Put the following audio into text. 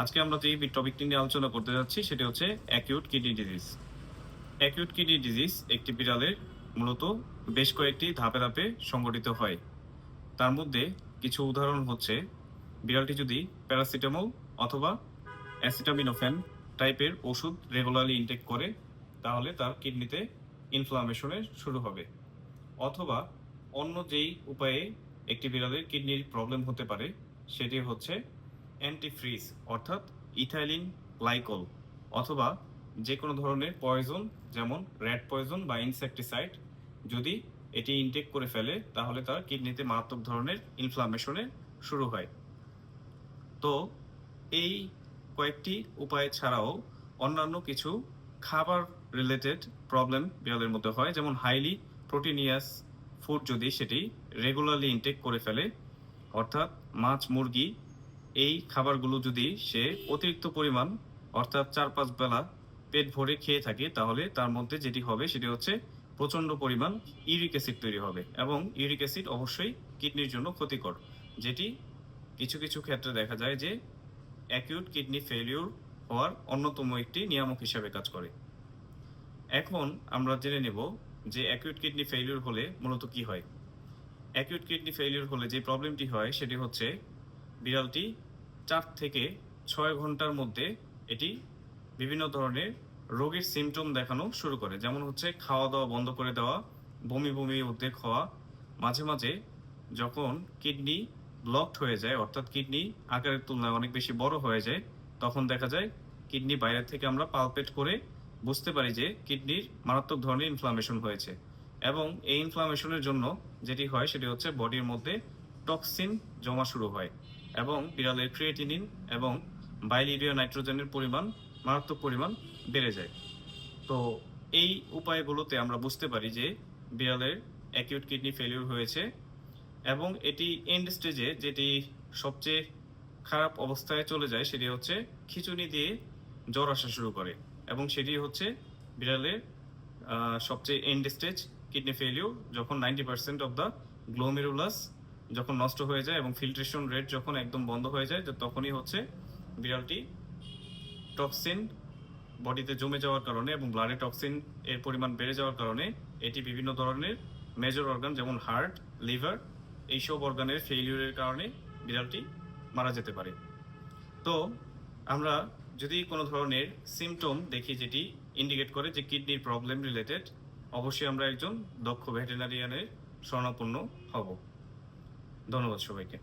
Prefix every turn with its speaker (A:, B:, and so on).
A: আজকে আমরা যে টপিকটি নিয়ে আলোচনা করতে যাচ্ছি, সেটি হচ্ছে acute kidney disease acute kidney disease একটি বিড়ালের মূলত বেশ কয়েকটি ধাপে ধাপে সংগঠিত হয়। তার মধ্যে কিছু উদাহরণ হচ্ছে, বিড়ালটি যদি প্যারাসিটামল অথবা অ্যাসিটামিনোফেন টাইপের ওষুধ রেগুলারলি ইনটেক করে, তাহলে তার কিডনিতে ইনফ্লামেশনের শুরু হবে। অথবা অন্য যেই উপায়ে একটি বিড়ালের কিডনির প্রবলেম হতে পারে, সেটি হচ্ছে অ্যান্টিফ্রিজ অর্থাৎ ইথাইলিন গ্লাইকল, অথবা যে কোনো ধরনের পয়জন, যেমন র্যাট পয়জন বা ইনসেকটিসাইড, যদি এটি ইনটেক করে ফেলে, তাহলে তার কিডনিতে মারাত্মক ধরনের ইনফ্লামেশনের শুরু হয়। তো এই কয়েকটি উপায় ছাড়াও অন্যান্য কিছু খাবার রিলেটেড প্রবলেম বিড়ালের মধ্যে হয়, যেমন হাইলি প্রোটিনিয়াস ফুড যদি সেটি রেগুলারলি ইনটেক করে ফেলে, অর্থাৎ মাছ, মুরগি এই খাবারগুলো যদি সে অতিরিক্ত পরিমাণ, অর্থাৎ চার পাঁচ বেলা পেট ভরে খেয়ে থাকে, তাহলে তার মধ্যে যেটি হবে সেটি হচ্ছে প্রচণ্ড পরিমাণ ইউরিক অ্যাসিড তৈরি হবে এবং ইউরিক অ্যাসিড অবশ্যই কিডনির জন্য ক্ষতিকর, যেটি কিছু কিছু ক্ষেত্রে দেখা যায় যে অ্যাকিউট কিডনি ফেলিউর হওয়ার অন্যতম একটি নিয়ামক হিসাবে কাজ করে। এখন আমরা জেনে নেব যে অ্যাকিউট কিডনি ফেলিউর হলে মূলত কি হয়। অ্যাকিউট কিডনি ফেলিউর হলে যে প্রবলেমটি হয় সেটি হচ্ছে বিড়ালটি চার থেকে ছয় ঘণ্টার মধ্যে এটি বিভিন্ন ধরনের রোগের সিমটম দেখানো শুরু করে। যেমন হচ্ছে খাওয়া দাওয়া বন্ধ করে দেওয়া, বমি বমি, উদ্বেগ হওয়া। মাঝে মাঝে যখন কিডনি ব্লকড হয়ে যায়, অর্থাৎ কিডনি আকারের তুলনায় অনেক বেশি বড় হয়ে যায়, তখন দেখা যায় কিডনি বাইরে থেকে আমরা পালপেট করে বুঝতে পারি যে কিডনির মারাত্মক ধরনের ইনফ্লামেশন হয়েছে। এবং এই ইনফ্লামেশনের জন্য যেটি হয় সেটি হচ্ছে বডির মধ্যে টক্সিন জমা শুরু হয়। এবং বিড়ালের ক্রিয়েটিনিন এবং বাইলিরিয়া নাইট্রোজেনের পরিমাণ, মারাত্মক পরিমাণ বেড়ে যায়। তো এই উপায়গুলোতে আমরা বুঝতে পারি যে বিড়ালের অ্যাকিউট কিডনি ফেলিউর হয়েছে এবং এটি এন্ড স্টেজে যেটি সবচেয়ে খারাপ অবস্থায় চলে যায় সেটি হচ্ছে খিচুনি দিয়ে জ্বর আসা শুরু করে এবং সেটি হচ্ছে বিড়ালের সবচেয়ে এন্ড স্টেজ কিডনি ফেলিউর যখন ninety percent of the glomerulus যখন নষ্ট হয়ে যায় এবং ফিল্ট্রেশন রেট যখন একদম বন্ধ হয়ে যায় তখনই হচ্ছে বিড়ালটি টক্সিন বডিতে জমে যাওয়ার কারণে এবং ব্লাডে টক্সিন এর পরিমাণ বেড়ে যাওয়ার কারণে এটি বিভিন্ন ধরনের মেজর অর্গান যেমন হার্ট লিভার এইসব অর্গানের ফেলিউরের কারণে বিড়ালটি মারা যেতে পারে। তো আমরা যদি কোনো ধরনের সিমটম দেখি যেটি ইন্ডিকেট করে যে কিডনির প্রবলেম রিলেটেড অবশ্যই আমরা একজন দক্ষ ভেটেরিনারিয়ানের শরণাপন্ন হব। ধন্যবাদ সবাইকে।